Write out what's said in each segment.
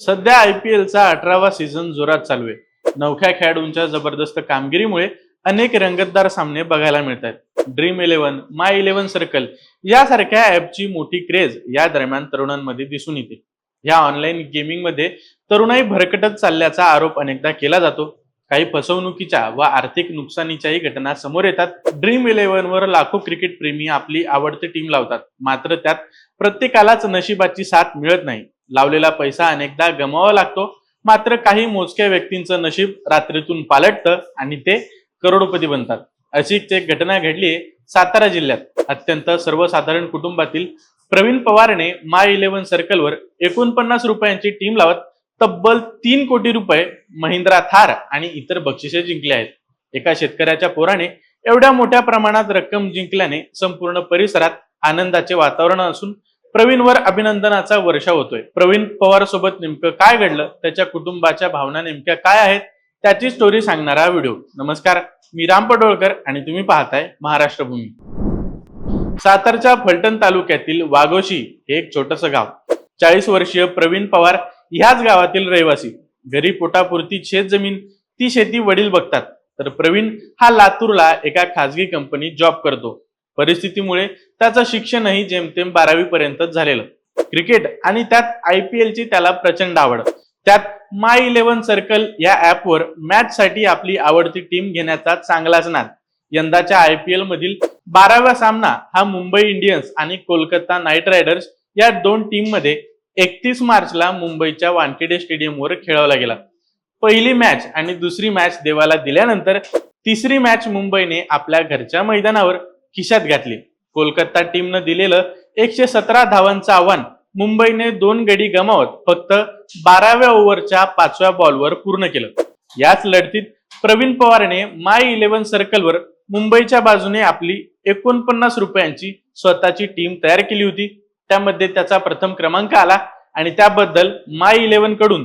सध्या I P एलचा अठरावा सीझन जोरात चालू आहे. नवख्या खेळाडूंच्या जबरदस्त कामगिरीमुळे अनेक रंगतदार सामने बघायला मिळतात dream eleven my eleven circle यासारख्या ॲपची मोठी क्रेज या दरम्यान तरुणांमध्ये दिसून येते. या ऑनलाईन गेमिंगमध्ये तरुणाई भरकटत चालल्याचा आरोप अनेकदा केला जातो. काही फसवणुकीच्या व आर्थिक नुकसानीच्याही घटना समोर येतात. ड्रीम इलेव्हन वर लाखो क्रिकेट प्रेमी आपली आवडती टीम लावतात. मात्र त्यात प्रत्येकालाच नशिबाची साथ मिळत नाही. लावलेला पैसा अनेकदा गमावा लागतो. मात्र काही मोजक्या व्यक्तींचं नशीब रात्रीतून पालटतं आणि ते करोडपती बनतात. अशीच एक घटना घडली सातारा जिल्ह्यात. अत्यंत सर्वसाधारण कुटुंबातील प्रवीण पवारने माय इलेव्हन सर्कलवर एकोणपन्नास रुपयांची टीम लावत तब्बल तीन कोटी रुपये महिंद्रा थार आणि इतर बक्षिसे जिंकले आहेत. एका शेतकऱ्याच्या पोराने एवढ्या मोठ्या प्रमाणात रक्कम जिंकल्याने संपूर्ण परिसरात आनंदाचे वातावरण असून प्रवीणवर अभिनंदनाचा वर्षा होतोय. प्रवीण पवार सोबत नेमकं काय घडलं? त्याच्या कुटुंबाच्या भावना नेमक्या काय आहेत? त्याची स्टोरी सांगणारा व्हिडिओ नमस्कार मी राम पडोळकर आणि तुम्ही पाहताय महाराष्ट्र भूमी सातारच्या फलटण तालुक्यातील वाघोशी हे एक छोटस गाव. चाळीस वर्षीय प्रवीण पवार ह्याच गावातील रहिवासी. घरी पोटापुरती शेत जमीन ती शेती वडील बघतात. तर प्रवीण हा लातूरला एका खासगी कंपनीत जॉब करतो. परिस्थितीमुळे त्याचं शिक्षणही जेमतेम बारावी पर्यंतच झालेलं. क्रिकेट आणि त्यात आय पी एलची त्याला प्रचंड आवड. त्यात माय इलेव्हन सर्कल या ऍपवर मॅच साठी आपली आवडती टीम घेण्याचा चांगलाच नाद यंदाच्या आय पी एल मधील बारावा सामना हा मुंबई इंडियन्स आणि कोलकाता नाईट रायडर्स या दोन टीममध्ये एकतीस मार्चला मुंबईच्या वानखेडे स्टेडियमवर खेळवला गेला. पहिली मॅच आणि दुसरी मॅच देवाला दिल्यानंतर तिसरी मॅच मुंबईने आपल्या घरच्या मैदानावर खिशात घातली. कोलकाता टीमनं दिलेलं एकशे सतरा धावांचं आव्हान मुंबईने दोन गडी गमावत फक्त बाराव्या ओव्हरच्या पाचव्या बॉलवर पूर्ण केलं. याच लढतीत प्रवीण पवारने माय इलेव्हन सर्कलवर मुंबईच्या बाजूने आपली एकोणपन्नास रुपयांची स्वतःची टीम तयार केली होती. त्यामध्ये त्याचा प्रथम क्रमांक आला आणि त्याबद्दल माय इलेव्हनकडून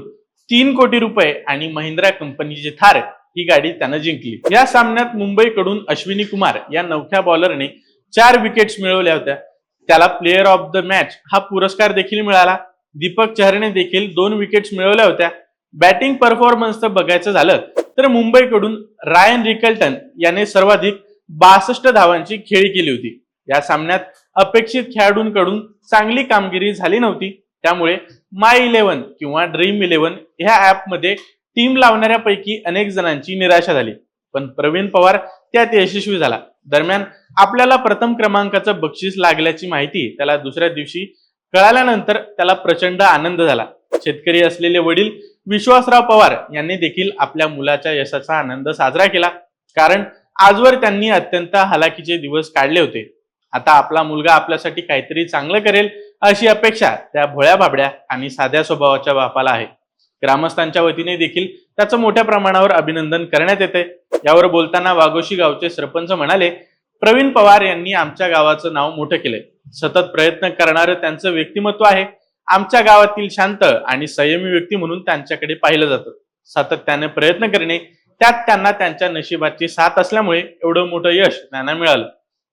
तीन कोटी रुपये आणि महिंद्रा कंपनीची थार ही गाडी त्यानं जिंकली. या सामन्यात मुंबईकडून अश्विनी कुमार या नवख्या बॉलरने चार विकेट्स मिळवल्या होत्या. त्याला प्लेअर ऑफ द मॅच हा पुरस्कार देखील मिळाला. दीपक चहरने देखील दोन विकेट्स मिळवल्या होत्या. बॅटिंग परफॉर्मन्सचं बघायचं झालं तर मुंबईकडून रायन रिकल्टन याने सर्वाधिक बासष्ट धावांची खेळी केली होती. या सामन्यात अपेक्षित खेळाडूंकडून चांगली कामगिरी झाली नव्हती. त्यामुळे माय इलेव्हन किंवा ड्रीम इलेव्हन ह्या ऍपमध्ये टीम लावणाऱ्यापैकी अनेक जणांची निराशा झाली. पण प्रवीण पवार त्यात यशस्वी झाला. दरम्यान आपल्याला प्रथम क्रमांकाचं बक्षीस लागल्याची माहिती त्याला दुसऱ्या दिवशी कळाल्यानंतर त्याला प्रचंड आनंद झाला. शेतकरी असलेले वडील विश्वासराव पवार यांनी देखील आपल्या मुलाच्या यशाचा आनंद साजरा केला. कारण आजवर त्यांनी अत्यंत हलाखीचे दिवस काढले होते. आता आपला मुलगा आपल्यासाठी काहीतरी चांगलं करेल अशी अपेक्षा त्या भोळ्या बाबड्या आणि साध्या स्वभावाच्या बापाला आहे. ग्रामस्थांच्या वतीने देखील त्याचं मोठ्या प्रमाणावर अभिनंदन करण्यात येते. यावर बोलताना वाघोशी गावचे सरपंच म्हणाले प्रवीण पवार यांनी आमच्या गावाचं नाव मोठं केलंय. सतत प्रयत्न करणारं त्यांचं व्यक्तिमत्व आहे. आमच्या गावातील शांत आणि संयमी व्यक्ती म्हणून त्यांच्याकडे पाहिलं जातं. सातत्याने प्रयत्न करणे त्यात त्यांना त्यांच्या नशिबाची साथ असल्यामुळे एवढं मोठं यश त्यांना मिळालं.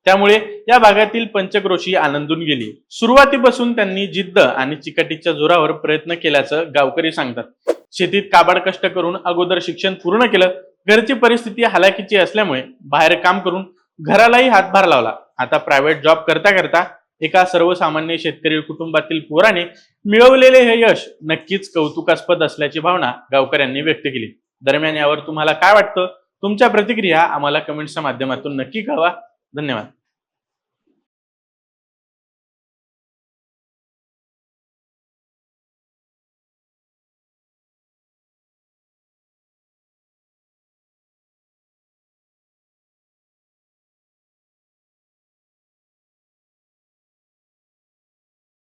त्यामुळे या भागातील पंचक्रोशी आनंदून गेली. सुरुवातीपासून त्यांनी जिद्द आणि चिकाटीच्या जोरावर प्रयत्न केल्याचं गावकरी सांगतात. शेतीत काबाड कष्ट करून अगोदर शिक्षण पूर्ण केलं. घरची परिस्थिती हलाखीची असल्यामुळे बाहेर काम करून घरालाही हातभार लावला. आता प्रायव्हेट जॉब करता करता एका सर्वसामान्य शेतकरी कुटुंबातील पोराने मिळवलेले हे यश नक्कीच कौतुकास्पद असल्याची भावना गावकऱ्यांनी व्यक्त केली. दरम्यान यावर तुम्हाला काय वाटतं? तुमच्या प्रतिक्रिया आम्हाला कमेंट्सच्या माध्यमातून नक्की कळवा. धन्यवाद.